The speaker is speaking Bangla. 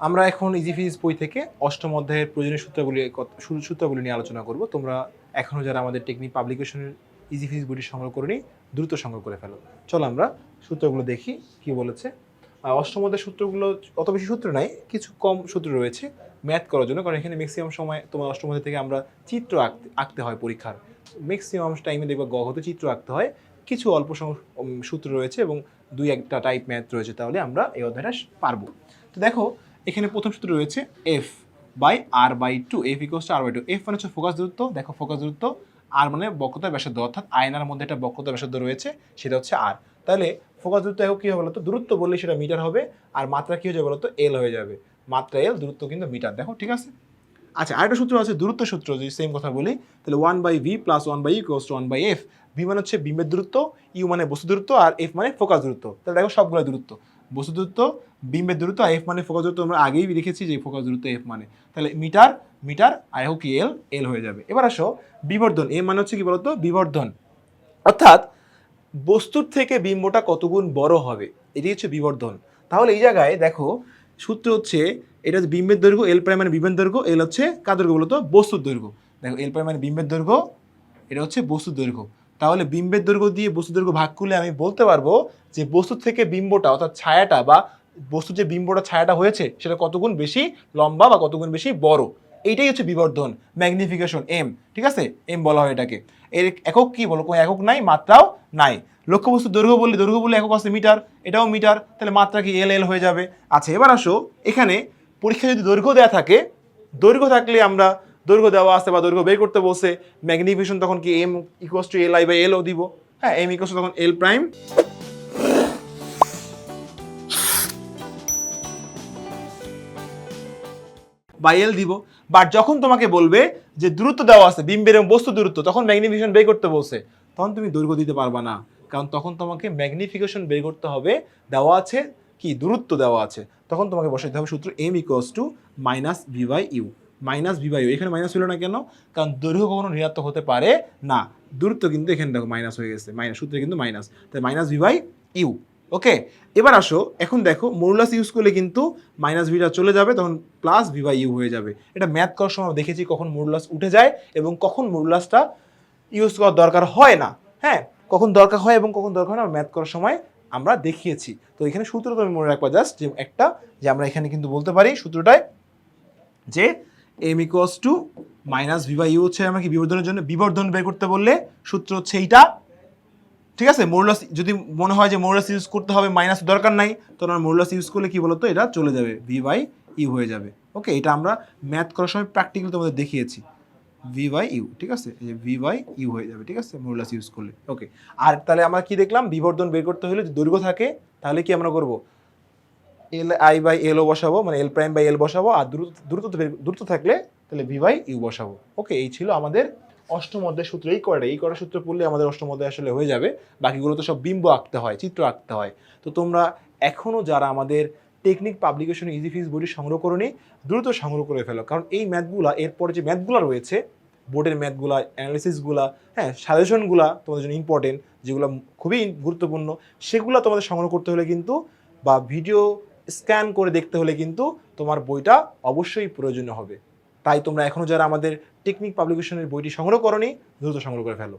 আমরা এখন ইজি ফিজিক্স বই থেকে অষ্টম অধ্যায়ের প্রয়োজনীয় সূত্রগুলি সূত্রগুলি নিয়ে আলোচনা করব। তোমরা এখনও যারা আমাদের টেকনিক পাবলিকেশনের ইজি ফিজিক্স বইটি সংগ্রহ করেনি দ্রুত সংগ্রহ করে ফেলো। চলো আমরা সূত্রগুলো দেখি কি বলেছে। অষ্টম অধ্যায়ের সূত্রগুলো অত বেশি সূত্র নাই, কিছু কম সূত্র রয়েছে ম্যাথ করার জন্য, কারণ এখানে ম্যাক্সিমাম সময় তোমার অষ্টম অধ্যায় থেকে আমরা চিত্র আঁকতে আঁকতে হয় পরীক্ষার। ম্যাক্সিমাম টাইমে দেখবা গ হতে চিত্র আঁকতে হয়, কিছু অল্প সূত্র রয়েছে এবং দুই একটা টাইপ ম্যাথ রয়েছে, তাহলে আমরা এই অধ্যায়টা পারব। তো দেখো এখানে প্রথম সূত্র রয়েছে F by R by two F equals to R by two F মানে হচ্ছে ফোকাস দূরত্ব। দেখো ফোকাস দূরত্ব আর মানে বক্রতা ব্যাসার্ধ, অর্থাৎ আয়নার মধ্যে একটা বক্রতা ব্যাসার্ধ রয়েছে, সেটা হচ্ছে আর তাহলে ফোকাস দূরত্ব একক কী হবে বলতো? দূরত্ব বললে সেটা মিটার হবে, আর মাত্রা কী হয়ে যাবে বলতো? এল হয়ে যাবে। মাত্রা এল দূরত্ব কিন্তু মিটার। দেখো, ঠিক আছে? আচ্ছা আরেকটা সূত্র আছে, দূরত্ব সূত্র, যদি সেম কথা বলি, তাহলে one by V plus one by equals to one by F V মানে হচ্ছে বিম্বের দূরত্ব ইউ মানে বস্তু দূরত্ব, আর এফ মানে ফোকাস দূরত্ব। তাহলে দেখো সবগুলো দূরত্ব। বস্তু দূরত্ব, বিম্বের দূরত্ব এফ মানে ফোকাস দূরত্ব আমরা আগেই লিখেছি যে ফোকাস দূরত্ব এফ মানে। তাহলে মিটার মিটার আর হোক কি এল এল হয়ে যাবে। এবার আসো, বিবর্ধন। এ মানে হচ্ছে কি বলতো? বিবর্ধন। অর্থাৎ বস্তুর থেকে বিম্বটা কতগুণ বড় হবে? এটি হচ্ছে বিবর্ধন। তাহলে এই জায়গায় দেখো, সূত্র হচ্ছে, এটা হচ্ছে বিম্বের দৈর্ঘ্য এল প্রাইম মানে বিম্বের দৈর্ঘ্য এল হচ্ছে কার দৈর্ঘ্য বলতো? বস্তুর দৈর্ঘ্য। দেখো এল প্রাইম মানে বিম্বের দৈর্ঘ্য, এটা হচ্ছে বস্তুর দৈর্ঘ্য। তাহলে বিম্বের দৈর্ঘ্য দিয়ে বস্তু দৈর্ঘ্য ভাগ করলে আমি বলতে পারব যে বস্তুর থেকে বিম্বটা, অর্থাৎ ছায়াটা বা বস্তুর যে বিম্বটা, ছায়াটা হয়েছে, সেটা কতগুণ বেশি লম্বা বা কতগুণ বেশি বড়? এইটাই হচ্ছে বিবর্ধন ম্যাগনিফিকেশন এম ঠিক আছে? এম বলা হয় এটাকে। এর একক কি বলো? কোনো একক নাই, মাত্রাও নাই। লক্ষ্যবস্তু দৈর্ঘ্য বললে দৈর্ঘ্য বললে একক আছে মিটার, এটাও মিটার, তাহলে মাত্রা কি এল এল হয়ে যাবে? আচ্ছা এবার আসো, এখানে পরীক্ষায় যদি দৈর্ঘ্য দেওয়া থাকে, দৈর্ঘ্য থাকলে আমরা দৈর্ঘ্য দেওয়া আছে বা দৈর্ঘ্য বের করতে বসে ম্যাগনিফিকেশন তখন কি M equals to L I by L O দিব। হ্যাঁ এম ইকুয়াস তখন এল প্রাইম বা এল দিব। বাট যখন তোমাকে বলবে যে দূরত্ব দেওয়া আছে, বিম্বের এবং বস্তু দূরত্ব, তখন ম্যাগনিফিকেশন বের করতে বলছে। তখন তুমি দৈর্ঘ্য দিতে পারবা না। কারণ তখন তোমাকে ম্যাগনিফিকেশন বের করতে হবে, দেওয়া আছে কি, দূরত্ব দেওয়া আছে। তখন তোমাকে বসাইতে হবে সূত্র M equals to minus V by U minus U এখানে মাইনাস হলো না কেন? কারণ দৈর্ঘ্য কখনো ঋণাত্মক হতে পারে না। দূরত্ব কিন্তু এখানে দেখো মাইনাস হয়ে গেছে। মাইনাস, সূত্রে কিন্তু মাইনাস। তাই minus V by U okay? এবার আসো, এখন দেখো মোরুলাস ইউজ করলে কিন্তু মাইনাস ভিটা চলে যাবে, তখন প্লাস ভি বাই ইউ হয়ে যাবে। এটা ম্যাথ করার সময় দেখেছি কখন মোরুলাস উঠে যায় এবং কখন মোরুলাসটা ইউজ করার দরকার হয় না। হ্যাঁ? কখন দরকার হয় এবং কখন দরকার হয় না ম্যাথ করার সময় আমরা দেখিয়েছি। তো এখানে সূত্র তুমি মনে রাখবা জাস্ট যে একটা, যে আমরা এখানে কিন্তু বলতে পারি সূত্রটায় যে M equals to minus V by U হচ্ছে আমাকে বিবর্ধনের জন্য বিবর্ধন বের করতে বললে সূত্র হচ্ছে এইটা। ঠিক আছে? মোরলাস যদি মনে হয় যে মোরলাস ইউজ করতে হবে মাইনাস দরকার নাই তখন আমরা মোরলাস ইউজ করলে কি বলতো? এটা চলে যাবে ভি বাই ইউ হয়ে যাবে। ওকে এটা আমরা ম্যাথ করার সময় প্র্যাকটিক্যাল তোমাদের দেখিয়েছি। ভি বাই ইউ ঠিক আছে? যে ভি বাই ইউ হয়ে যাবে, ঠিক আছে? মোরলাস ইউজ করলে। ওকে আর তাহলে আমরা কি দেখলাম? বিবর্ধন বের করতে হলে যদি দৈর্ঘ্য থাকে, তাহলে কি আমরা করব? এল আই বাই এলও বসাবো মানে এল প্রাইম বাই এল বসাবো, আর দ্রুত দ্রুত দ্রুত থাকলে তাহলে ভি বাই ইউ বসাবো। ওকে এই ছিল আমাদের অষ্টম অধ্যায় সূত্র। এই কয়টা? এই কয়টা সূত্র পড়লে আমাদের অষ্টম অধ্যায় আসলে হয়ে যাবে। বাকিগুলো তো সব বিম্ব আঁকতে হয়, চিত্র আঁকতে হয়। তো তোমরা এখনও যারা আমাদের টেকনিক পাবলিকেশন ইজি ফিজ বইটি সংগ্রহ করনি, দ্রুত সংগ্রহ করে ফেলো। কারণ এই ম্যাথগুলা এরপরে যে ম্যাথগুলো রয়েছে, বোর্ডের ম্যাথগুলা অ্যানালিসিসগুলা হ্যাঁ সাজেশনগুলা তোমাদের জন্য ইম্পর্টেন্ট যেগুলো খুবই গুরুত্বপূর্ণ, সেগুলো তোমাদের সংগ্রহ করতে হলে কিন্তু বা ভিডিও স্ক্যান করে দেখতে হলে কিন্তু তোমার বইটা অবশ্যই প্রয়োজনীয় হবে। তাই তোমরা এখনও যারা আমাদের টেকনিক পাবলিকেশনের বইটি সংগ্রহ করনি, দ্রুত সংগ্রহ করে ফেলো।